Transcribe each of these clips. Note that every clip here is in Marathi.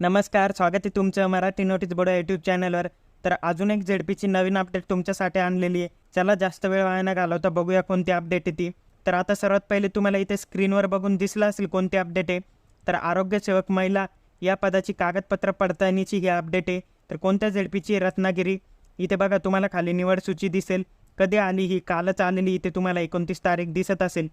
नमस्कार स्वागत आहे तुमचं मराठी नोटीस बोर्ड यूट्यूब चॅनलवर. तर अजून एक झेडपीची नवीन अपडेट तुमच्यासाठी आणलेली आहे. चला जास्त वेळ वाया न घालवता बघूया कोणती अपडेट आहे ती तर आता सर्वात पहिले तुम्हाला इथे स्क्रीनवर बघून दिसलं असेल कोणती अपडेट आहे. तर आरोग्यसेवक महिला या पदाची कागदपत्र पडताळणीची ही अपडेट आहे. तर कोणत्या झेडपीची रत्नागिरी. इथे बघा तुम्हाला खाली निवड सूची दिसेल. कधी आली ही? कालच आलेली. इथे तुम्हाला एकोणतीस तारीख दिसत असेल.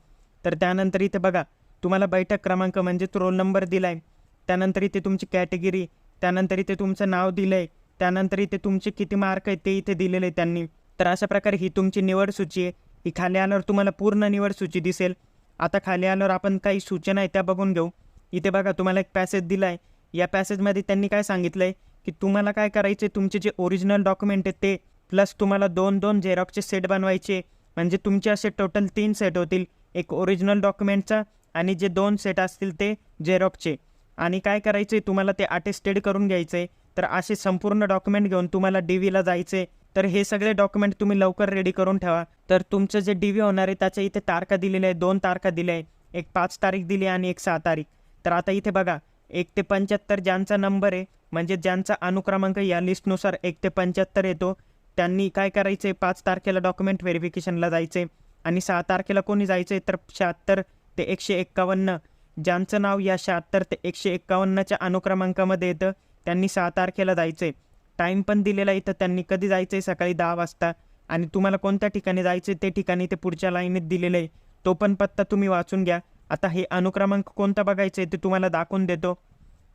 तर त्यानंतर इथे बघा तुम्हाला बैठक क्रमांक म्हणजेच रोल नंबर दिला आहे त्यानंतर इथे तुमची कॅटेगरी त्यानंतर इथे तुमचं नाव दिलं आहे त्यानंतर इथे तुमचे किती मार्क आहेत ते इथे दिलेले आहे त्यांनी. तर अशा प्रकारे ही तुमची निवड सूची आहे. ही खाली आल्यावर तुम्हाला पूर्ण निवड सूची दिसेल. आता खाली आल्यावर आपण काही सूचना आहे त्या बघून घेऊ. इथे बघा तुम्हाला एक पॅसेज दिला आहे या पॅसेजमध्ये त्यांनी काय सांगितलं आहे की तुम्हाला काय करायचे तुमचे जे ओरिजिनल डॉक्युमेंट आहेत ते प्लस तुम्हाला दोन दोन झेरॉक्सचे सेट बनवायचे. म्हणजे तुमचे असे टोटल तीन सेट होतील. एक ओरिजिनल डॉक्युमेंटचा आणि जे दोन सेट असतील ते झेरॉक्सचे आणि काय करायचं आहे तुम्हाला ते अटेस्टेड करून घ्यायचे तर असे संपूर्ण डॉक्युमेंट घेऊन तुम्हाला डी व्हीला जायचे तर हे सगळे डॉक्युमेंट तुम्ही लवकर रेडी करून ठेवा. तर तुमचं जे डी व्ही होणार आहे त्याच्या इथे तारखा दिलेल्या आहे दोन तारखा दिल्या आहे एक पाच तारीख दिली आहे आणि एक सहा तारीख. तर आता इथे बघा एक ते पंच्याहत्तर ज्यांचा नंबर आहे म्हणजे ज्यांचा अनुक्रमांक या लिस्टनुसार एक ते पंच्याहत्तर येतो त्यांनी काय करायचं आहे पाच तारखेला डॉक्युमेंट व्हेरिफिकेशनला जायचे आणि सहा तारखेला कोणी जायचं आहे तर शहात्तर ते एकशे एक्कावन्न ज्यांचं नाव या शहात्तर ते एकशे एक्कावन्नच्या अनुक्रमांकामध्ये येतं त्यांनी सहा तारखेला जायचे टाईम पण दिलेला इथं त्यांनी कधी जायचं आहे सकाळी दहा वाजता. आणि तुम्हाला कोणत्या ठिकाणी जायचं ते ठिकाणी ते पुढच्या लाईनीत दिलेलं आहे. तो पण पत्ता तुम्ही वाचून घ्या. आता हे अनुक्रमांक कोणता बघायचं आहे ते तुम्हाला दाखवून देतो.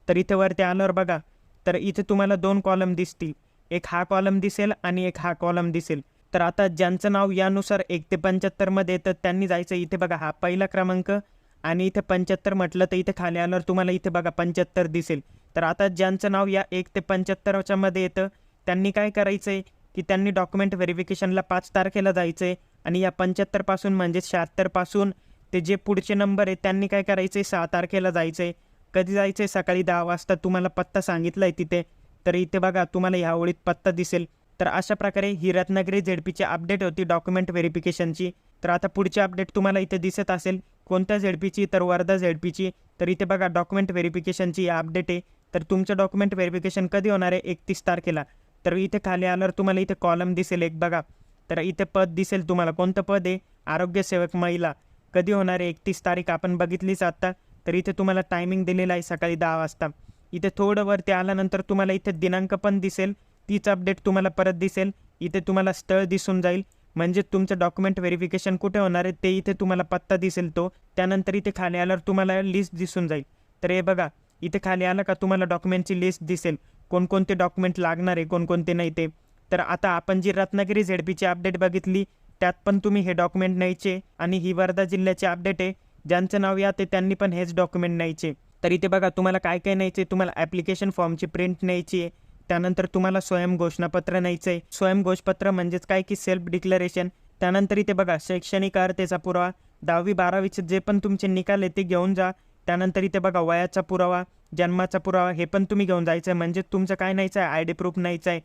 तर इथे वरती आल्यावर बघा. तर इथे तुम्हाला दोन कॉलम दिसतील. एक हा कॉलम दिसेल आणि एक हा कॉलम दिसेल. तर आता ज्यांचं नाव यानुसार एक ते पंच्याहत्तरमध्ये येतं त्यांनी जायचं इथे बघा हा पहिला क्रमांक आणि इथे पंच्याहत्तर म्हटलं तर इथे खाली आल्यावर तुम्हाला इथे बघा पंच्याहत्तर दिसेल. तर आता ज्यांचं नाव या एक ते पंच्याहत्तरच्या मध्ये येतं त्यांनी काय करायचं आहे की त्यांनी डॉक्युमेंट व्हेरिफिकेशनला पाच तारखेला जायचं आहे आणि या पंच्याहत्तरपासून म्हणजे शहात्तरपासून ते जे पुढचे नंबर आहे त्यांनी काय करायचं आहे सहा तारखेला जायचं आहे कधी जायचं आहे सकाळी दहा वाजता. तुम्हाला पत्ता सांगितला आहे तिथे. तर इथे बघा तुम्हाला ह्या ओळीत पत्ता दिसेल. तर अशा प्रकारे ही रत्नागिरी झेडपीची अपडेट होती डॉक्युमेंट व्हेरिफिकेशनची तर आता पुढची अपडेट तुम्हाला इथे दिसत असेल. कोणत्या झेडपीची तर वर्धा झेडपीची तर इथे बघा डॉक्युमेंट व्हेरिफिकेशनची अपडेट आहे. तर तुमचं डॉक्युमेंट व्हेरिफिकेशन कधी होणार आहे? एकतीस तारखेला. तर इथे खाली आल्यावर तुम्हाला इथे कॉलम दिसेल एक बघा. तर इथे पद दिसेल तुम्हाला. कोणतं पद आहे? आरोग्यसेवक महिला. कधी होणार आहे एकतीस तारीख? आपण बघितलीच आत्ता तर इथे तुम्हाला टायमिंग दिलेला आहे सकाळी दहा वाजता. इथे थोडं वरती आल्यानंतर तुम्हाला इथे दिनांक पण दिसेल. तीच अपडेट तुम्हाला परत दिसेल. इथे तुम्हाला स्थळ दिसून जाईल. म्हणजे तुमचं डॉक्युमेंट व्हेरिफिकेशन कुठे होणार आहे ते इथे तुम्हाला पत्ता दिसेल तो. त्यानंतर इथे खाली आल्यावर तुम्हाला लिस्ट दिसून जाईल. तर हे बघा इथे खाली आलं का तुम्हाला डॉक्युमेंटची लिस्ट दिसेल. कोणकोणते डॉक्युमेंट लागणार आहे कोणकोणते नाही ते. तर आता आपण जी रत्नागिरी झेडपीची अपडेट बघितली त्यात पण तुम्ही हे डॉक्युमेंट न्यायचे आणि ही वर्धा जिल्ह्याची अपडेट आहे. ज्यांचं नाव या ते त्यांनी पण हेच डॉक्युमेंट न्यायचे. तर इथे बघा तुम्हाला काय काय न्यायचे? तुम्हाला ॲप्लिकेशन फॉर्मची प्रिंट न्यायची आहे. त्यानंतर तुम्हाला स्वयं घोषणापत्र न्यायचं आहे स्वयं घोषपत्र म्हणजेच काय की सेल्फ डिक्लरेशन त्यानंतर इथे बघा शैक्षणिक अर्हतेचा पुरावा दहावी बारावीचे जे पण तुमचे निकाल आहे ते घेऊन जा. त्यानंतर इथे बघा वयाचा पुरावा जन्माचा पुरावा हे पण तुम्ही घेऊन जायचं आहे म्हणजे तुमचं काय न्यायचं आहे आय डी प्रूफ न्यायचं आहे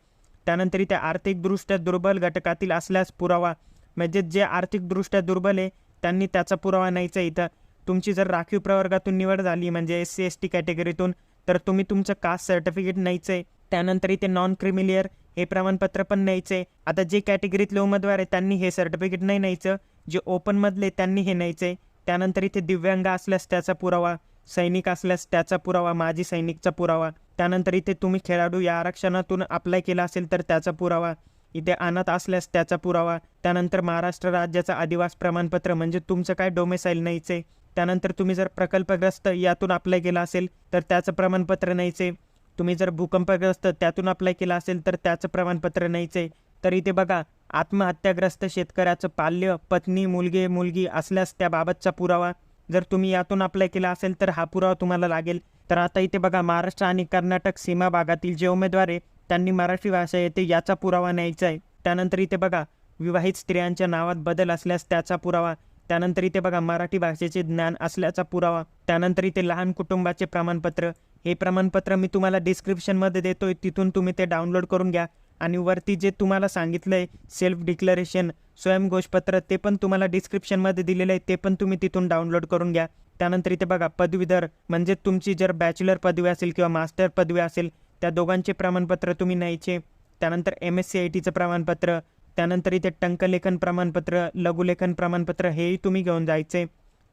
त्यानंतर इथे आर्थिकदृष्ट्या दुर्बल घटकातील असल्यास पुरावा. म्हणजे जे आर्थिकदृष्ट्या दुर्बल आहे त्यांनी त्याचा पुरावा न्यायचा आहे इथं. तुमची जर राखीव प्रवर्गातून निवड झाली म्हणजे एस सी एस टी कॅटेगरीतून तर तुम्ही तुमचं कास्ट सर्टिफिकेट न्यायचं आहे त्यानंतर इथे नॉन क्रिमिलियर हे प्रमाणपत्र पण न्यायचं. आहे आता जे कॅटेगरीतले उमेदवार आहे त्यांनी हे सर्टिफिकेट नाही न्यायचं. जे ओपनमधले त्यांनी हे न्यायचं. आहे त्यानंतर इथे दिव्यांग असल्यास त्याचा पुरावा सैनिक असल्यास त्याचा पुरावा माजी सैनिकचा पुरावा. त्यानंतर इथे तुम्ही खेळाडू या आरक्षणातून अप्लाय केला असेल तर त्याचा पुरावा. इथे अनाथ असल्यास त्याचा पुरावा. त्यानंतर महाराष्ट्र राज्याचा आदिवास प्रमाणपत्र म्हणजे तुमचं काय डोमेसाईल न्यायचे. त्यानंतर तुम्ही जर प्रकल्पग्रस्त यातून अप्लाय केला असेल तर त्याचं प्रमाणपत्र न्यायचे. तुम्ही जर भूकंपग्रस्त त्यातून अप्लाय केला असेल तर त्याचं प्रमाणपत्र न्यायचे तर इथे बघा आत्महत्याग्रस्त शेतकऱ्याचं पाल्य पत्नी मुलगे मुलगी असल्यास त्याबाबतचा पुरावा. जर तुम्ही यातून अप्लाय केला असेल तर हा पुरावा तुम्हाला लागेल. तर आता इथे बघा महाराष्ट्र आणि कर्नाटक सीमा भागातील जे उमेदवार आहे त्यांनी मराठी भाषा येते याचा पुरावा न्यायचा आहे त्यानंतर इथे बघा विवाहित स्त्रियांच्या नावात बदल असल्यास त्याचा पुरावा. त्यानंतर इथे बघा मराठी भाषेचे ज्ञान असल्याचा पुरावा. त्यानंतर इथे लहान कुटुंबाचे प्रमाणपत्र. हे प्रमाणपत्र मी तुम्हाला डिस्क्रिप्शनमध्ये देतोय. तिथून तुम्ही ते डाउनलोड करून घ्या. आणि वरती जे तुम्हाला सांगितलं आहे सेल्फ डिक्लरेशन स्वयंघोषपत्र ते पण तुम्हाला डिस्क्रिप्शनमध्ये दिलेलं आहे. ते पण तुम्ही तिथून डाउनलोड करून घ्या. त्यानंतर इथे बघा पदवीधर. म्हणजे तुमची जर बॅचलर पदवी असेल किंवा मास्टर पदवी असेल त्या दोघांचे प्रमाणपत्र तुम्ही न्यायचे. त्यानंतर एम एस सी आय टीचं प्रमाणपत्र. त्यानंतर इथे टंकलेखन प्रमाणपत्र लघुलेखन प्रमाणपत्र हेही तुम्ही घेऊन जायचे.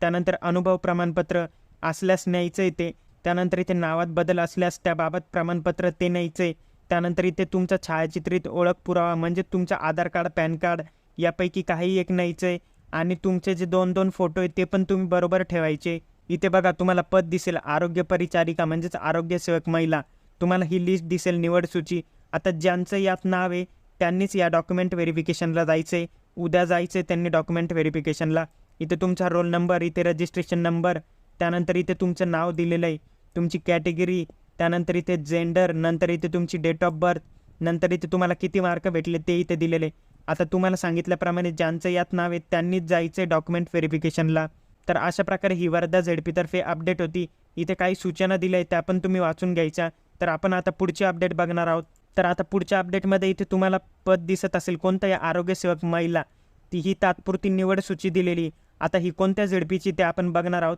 त्यानंतर अनुभव प्रमाणपत्र. असल्यास न्यायचं इथे. त्यानंतर इथे नावात बदल असल्यास त्याबाबत प्रमाणपत्र ते न्यायचे. त्यानंतर इथे तुमचा छायाचित्रित ओळख पुरावा म्हणजे तुमचं आधार कार्ड पॅन कार्ड यापैकी काही एक न्यायचं आहे आणि तुमचे जे दोन दोन फोटो आहेत ते पण तुम्ही बरोबर ठेवायचे. इथे बघा तुम्हाला पद दिसेल आरोग्य परिचारिका म्हणजेच आरोग्य सेवक महिला. तुम्हाला ही लिस्ट दिसेल निवड सूची. आता ज्यांचं यात नाव आहे त्यांनीच या डॉक्युमेंट व्हेरिफिकेशनला जायचं. आहे उद्या जायचं आहे त्यांनी डॉक्युमेंट व्हेरिफिकेशनला. इथे तुमचा रोल नंबर इथे रजिस्ट्रेशन नंबर त्यानंतर इथे तुमचं नाव दिलेलं आहे. तुमची कॅटेगरी त्यानंतर इथे जेंडर नंतर इथे तुमची डेट ऑफ बर्थ नंतर इथे तुम्हाला किती मार्क भेटले ते इथे दिलेले. आता तुम्हाला सांगितल्याप्रमाणे ज्यांचं यात नाव आहे त्यांनीच जायचं आहे डॉक्युमेंट व्हेरिफिकेशनला. तर अशा प्रकारे ही वर्धा झेडपीतर्फे अपडेट होती. इथे काही सूचना दिल्या आहेत त्या पण तुम्ही वाचून घ्यायच्या. तर आपण आता पुढची अपडेट बघणार आहोत. तर आता पुढच्या अपडेटमध्ये इथे तुम्हाला पद दिसत असेल कोणतं या आरोग्यसेवक महिला ती ही तात्पुरती निवड सूची दिलेली. आता ही कोणत्या झेडपीची ते आपण बघणार आहोत.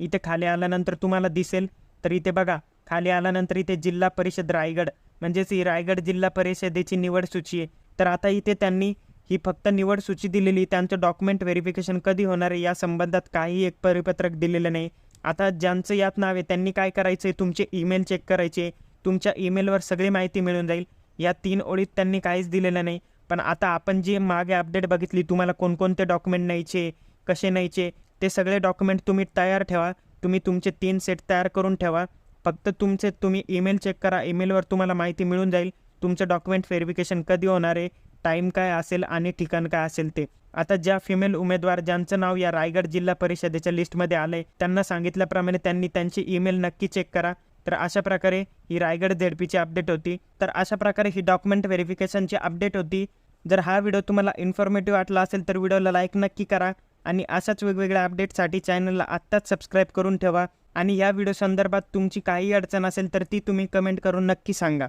इथे खाली आल्यानंतर तुम्हाला दिसेल तर इथे बघा खाली आल्यानंतर इथे जिल्हा परिषद रायगड म्हणजेच ही रायगड जिल्हा परिषदेची निवड सूची आहे. तर आता इथे त्यांनी ही फक्त निवड सूची दिलेली त्यांचं डॉक्युमेंट व्हेरिफिकेशन कधी होणार आहे या संबंधात काही एक परिपत्रक दिलेलं नाही. आता ज्यांचं यात नाव आहे त्यांनी काय करायचं आहे? तुमचे ईमेल चेक करायचे तुमच्या ईमेलवर सगळी माहिती मिळून जाईल. या तीन ओळीत त्यांनी काहीच दिलेलं नाही. पण आता आपण जी मागे अपडेट बघितली तुम्हाला कोणकोणते डॉक्युमेंट न्यायचे कसे न्यायचे ते सगळे डॉक्युमेंट तुम्ही तयार ठेवा. तुम्ही तुमचे तीन सेट तयार करून ठेवा. फक्त तुमचे तुम्ही ईमेल चेक करा. ईमेलवर तुम्हाला माहिती मिळून जाईल. तुमचं डॉक्युमेंट व्हेरिफिकेशन कधी होणार आहे? टाईम काय असेल आणि ठिकाण काय असेल ते. आता ज्या फिमेल उमेदवार ज्यांचं नाव या रायगड जिल्हा परिषदेच्या लिस्टमध्ये आलं आहे त्यांना सांगितल्याप्रमाणे त्यांनी त्यांची ईमेल नक्की चेक करा. तर अशा प्रकारे ही रायगड झेडपीची अपडेट होती. तर अशा प्रकारे ही डॉक्युमेंट व्हेरिफिकेशनची अपडेट होती. जर हा व्हिडिओ तुम्हाला इन्फॉर्मेटिव्ह वाटला असेल तर व्हिडिओला लाईक नक्की करा. आणि अशाच वेगवेगळ्या अपडेटसाठी चॅनलला आत्ताच सबस्क्राईब करून ठेवा. आणि या व्हिडिओ संदर्भात तुमची काही अडचण असेल तर ती तुम्ही कमेंट करून नक्की सांगा.